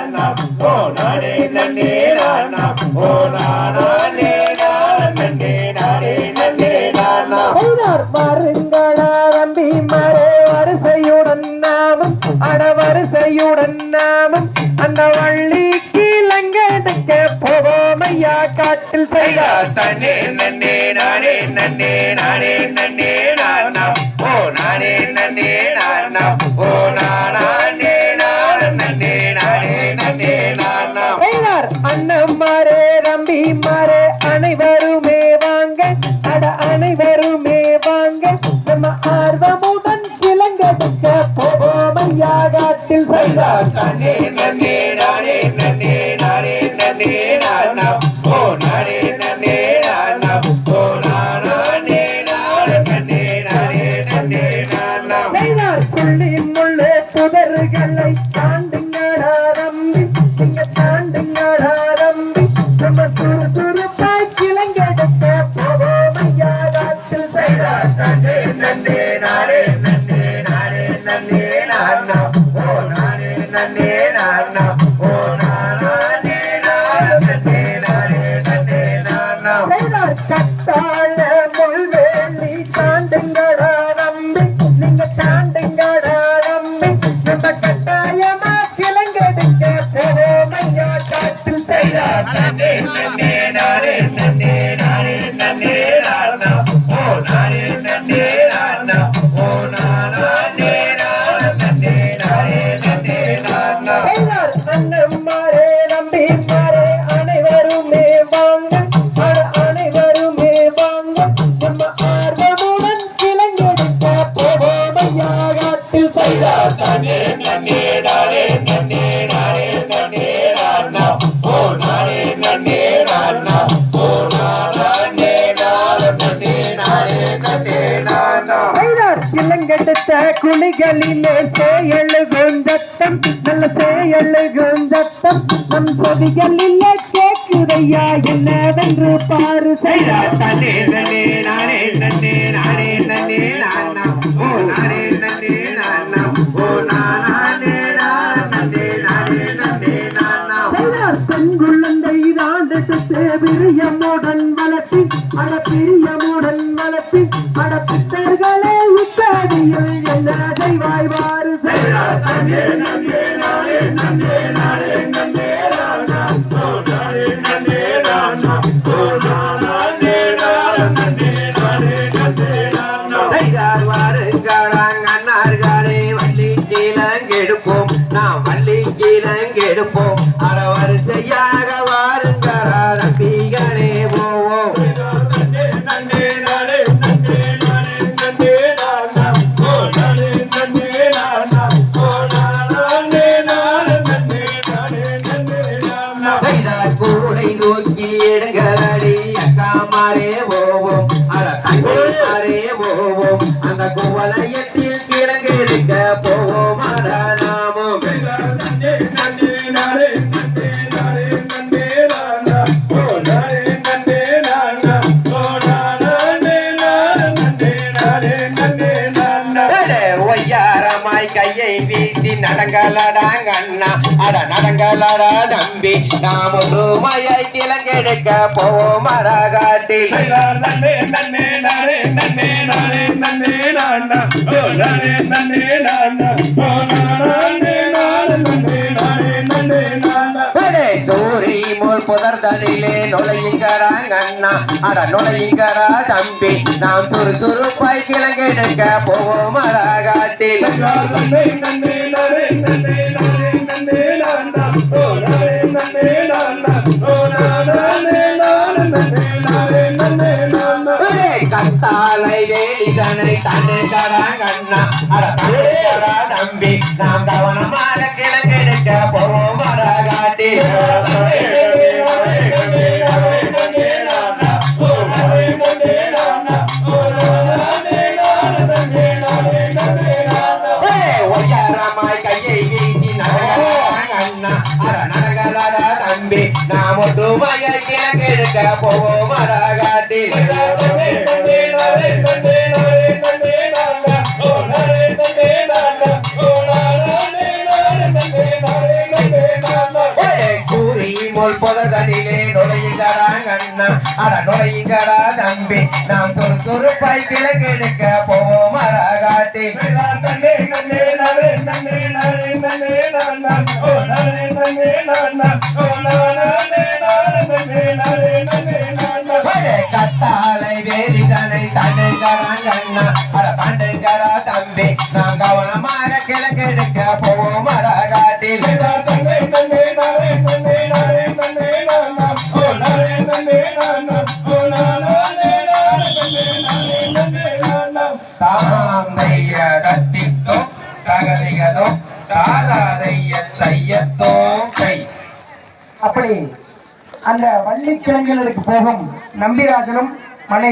நானா ஓ நானே வரிசையுடன் நாமும் அட வரிசையுடன் நாமும் அந்த வள்ளி கீழங்கெடுக்க போவோம் ஐயா காட்டில் செய்த தன்னே நன்னே நானே நன்னே நானே நன்னே அண்ணன் மாறே அனைவருமே வாங்க. அட அனைவருமே வாங்க. நம்ம ஆர்வமுடன் சிலங்க போவோம் ஐயா காட்டில். தன்னே நன்னே நானே நன்னே நானே நன்னே நானா ஓ நானே நன்னே நானா ஓ நன்னே நானே நன்னே நானா புள்ளி புதர்களை தாண்டுங்கடா கத்தாழ முள்வேலி தாண்டுங்கடா தம்பி நீங்க தாண்டுங்கடா தம்பி நம்ம கட்டாயமா கிளங்கெடுக்க போவோம் ஐயா காட்டில் செய்தார். கிளங்கெடுத்த குழிகளிலே செயலுகும் சத்தம் நல்ல செயலுகும் சத்தம் நம் செவிகளிலே கேக்குதையா என்னவென்று பாரு. செய்தார் நன்னே நன்னே நானே. நன்னே பிரியமுடன் வளர்த்தி அட பிரியமுடன் வளர்த்தி அட பித்தர்களே உத்தடியில் என்ன செய்வாய் வாரு வள்ளி கீழங்கெடுப்போம் நாம் வள்ளி கீழங்கெடுப்போம் அறவரிசையாக கூடை தூக்கி அக்கா மாறே போவோம். மாறே போவோம். அந்த குவலயத்தில் கிழங்கெடுக்க போவோம். நாமும். நாமும் ஒய்யாரமாய் கையை வீசி நடங்கலடாங்க அண்ணா அட நடங்கலடா நம்பி நாம் ஒரு கிழங்கெடுக்க போவோம் மரகாட்டில் ஊரை சூரி புதர் புதர்தலிலே நுழையுங்கிறாங்க அண்ணா அட நுழையுங்கிறா தம்பி நாம் சுறு சுறுப்பாய் கிழங்கெடுக்க போவோம் மரகாட்டில் கத்தாலை வேலிதனை தன்னுகிறாங்க அண்ணா அட தம்பி நாம் கவனமாக கிளை நடகலட தம்பி நாம துபாய கிழக்கெடுக்க போவோம் மரகாட்டி போல் பொததனிலே நுழையுங்கடா கண்ணா அட நுழையுங்கடா தம்பி நாம் சொறு சொறுப்பாய் கிழக்கெடுக்க கண்ணா அட கண்டுகடா தம்பி. நான் கவனமா கிழக்கெடுக்க போவோம் மரா காட்டில் தாம் நெய்ய தத்தித்தோ அப்படி அந்த வள்ளிக்கிழங்கினருக்கு போகும் நம்பிராஜனும் மலை